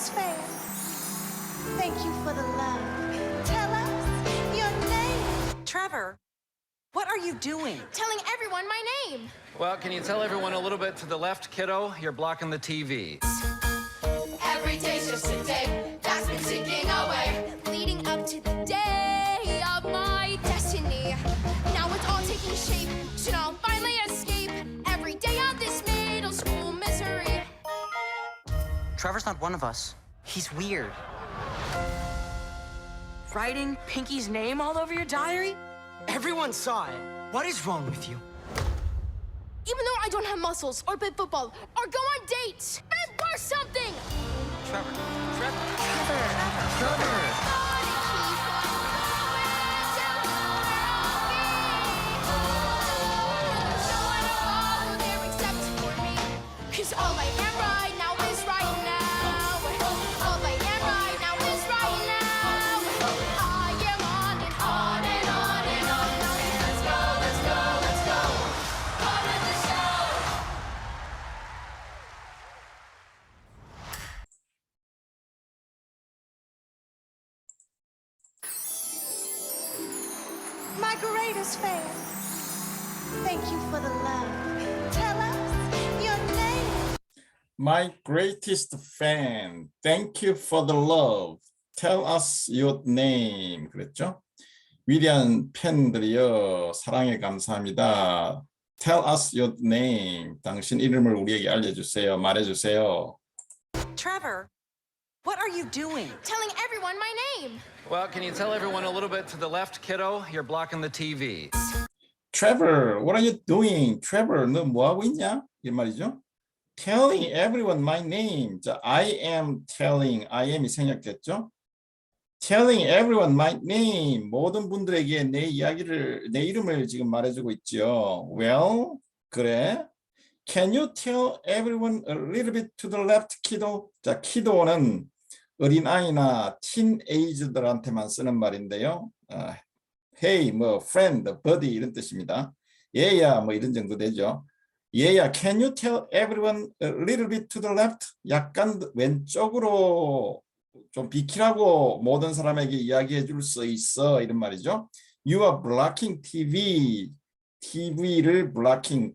greatest fan. Thank you for the love. Tell us your name. Trevor, what are you doing? telling everyone my name. Well, can you tell everyone a little bit to the left, kiddo? You're blocking the TV. Trevor's not one of us. He's weird. Writing Pinky's name all over your diary? Everyone saw it. What is wrong with you? Even though I don't have muscles or play football or go on dates, or something. Trevor. Trevor. Trevor. Trevor. Cause all I am greatest fan. Thank you for the love. Tell us your name. My greatest fan. Thank you for the love. Tell us your name. 그랬죠? 위대한 팬들이여 사랑에 감사합니다. Tell us your name. 당신 이름을 우리에게 알려주세요. 말해주세요. Trevor, what are you doing? Telling everyone my name. Well, can you tell everyone a little bit to the left, kiddo? You're blocking the TV. Trevor, what are you doing? Trevor, 너 뭐 하고 있냐? 이 말이죠. Telling everyone my name. 자, I am telling, I am이 생략됐죠. Telling everyone my name. 모든 분들에게 내 이야기를, 내 이름을 지금 말해주고 있죠. Well, 그래. Can you tell everyone a little bit to the left, kiddo? 자, kiddo는 어린아이나 teenager들한테만 쓰는 말인데요. 아, hey, 뭐 friend, buddy 이런 뜻입니다. 얘야 뭐 이런 정도 되죠. 얘야, can you tell everyone a little bit to the left? 약간 왼쪽으로 좀 비키라고 모든 사람에게 이야기해 줄 수 있어 이런 말이죠. You are blocking TV. TV를 blocking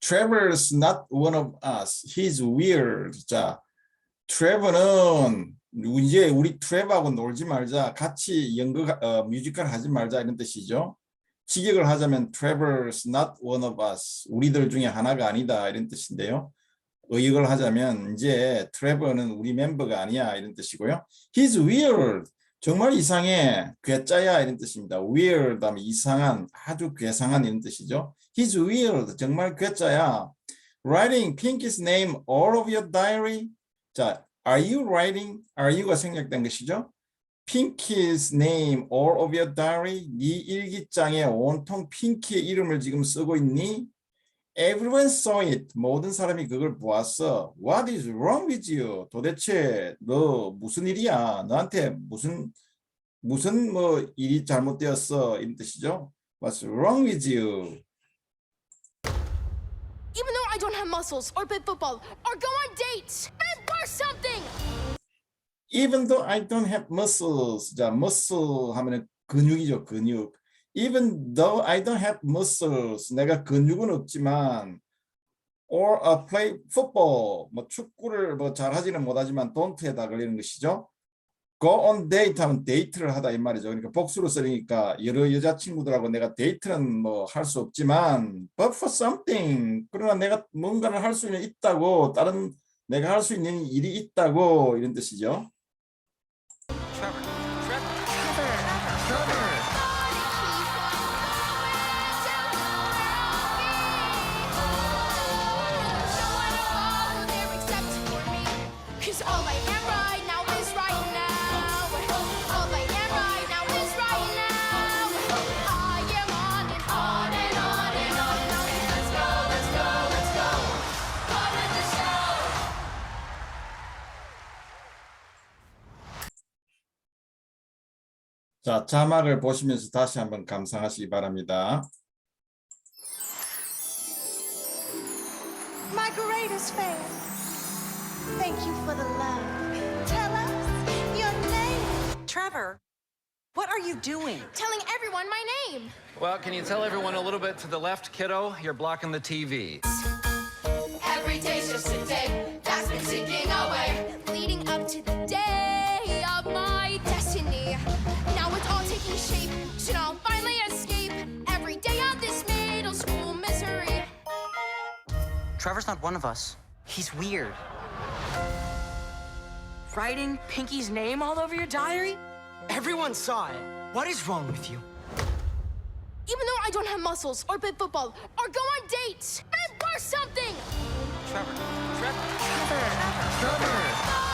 Trevor's not one of us. He's weird. 자, 트레버는 이제 우리 트레버하고 놀지 말자. 같이 연극 어, 뮤지컬 하지 말자 이런 뜻이죠. 직역을 하자면 Trevor's not one of us. 우리들 중에 하나가 아니다 이런 뜻인데요. 의역을 하자면 이제 트레버는 우리 멤버가 아니야 이런 뜻이고요. He's weird. 정말 이상해. 괴짜야 이런 뜻입니다. weird 다음에 이상한, 아주 괴상한 이런 뜻이죠. He's weird. 정말 괴짜야. Writing Pinky's name all of your diary. 자, are you writing? are you가 생략된 것이죠. Pinky's name all of your diary. 네 일기장에 온통 핑키의 이름을 지금 쓰고 있니? Everyone saw it. 모든 사람이 그걸 보았어. What is wrong with you? 도대체 너 무슨 일이야? 너한테 무슨 무슨 뭐 일이 잘못되었어? 이런 뜻이죠. What's wrong with you? Even though I don't have muscles or play football or go on dates, or something. Even though I don't have muscles. 자, muscle 하면은 근육이죠, 근육. Even though I don't have muscles. 내가 근육은 없지만 or uh, play football. 뭐 축구를 뭐 잘하지는 못하지만 don't에다 걸리는 것이죠. go on date 하면 데이트를 하다 이 말이죠. 그러니까 복수로 쓰니까 여러 여자친구들하고 내가 데이트는 뭐 할 수 없지만 but for something 그러나 내가 뭔가를 할 수 있는 있다고 다른 내가 할 수 있는 일이 있다고 이런 뜻이죠. 자, 자막을 보시면서 다시 한번 감상하시기 바랍니다. My greatest fan. Thank you for the love. Tell us your name. Trevor, what are you doing? Telling everyone my name. Well, can you tell everyone a little bit to the left, kiddo? You're blocking the TV. Every day's just a day that's been ticking away, leading up to the day of my destiny. Now it's all taking shape, should I'll finally escape every day of this middle school misery. Trevor's not one of us. He's weird. Writing Pinky's name all over your diary? Everyone saw it. What is wrong with you? Even though I don't have muscles, or play football, or go on dates, or something. Trevor. Trevor. Cause all I ever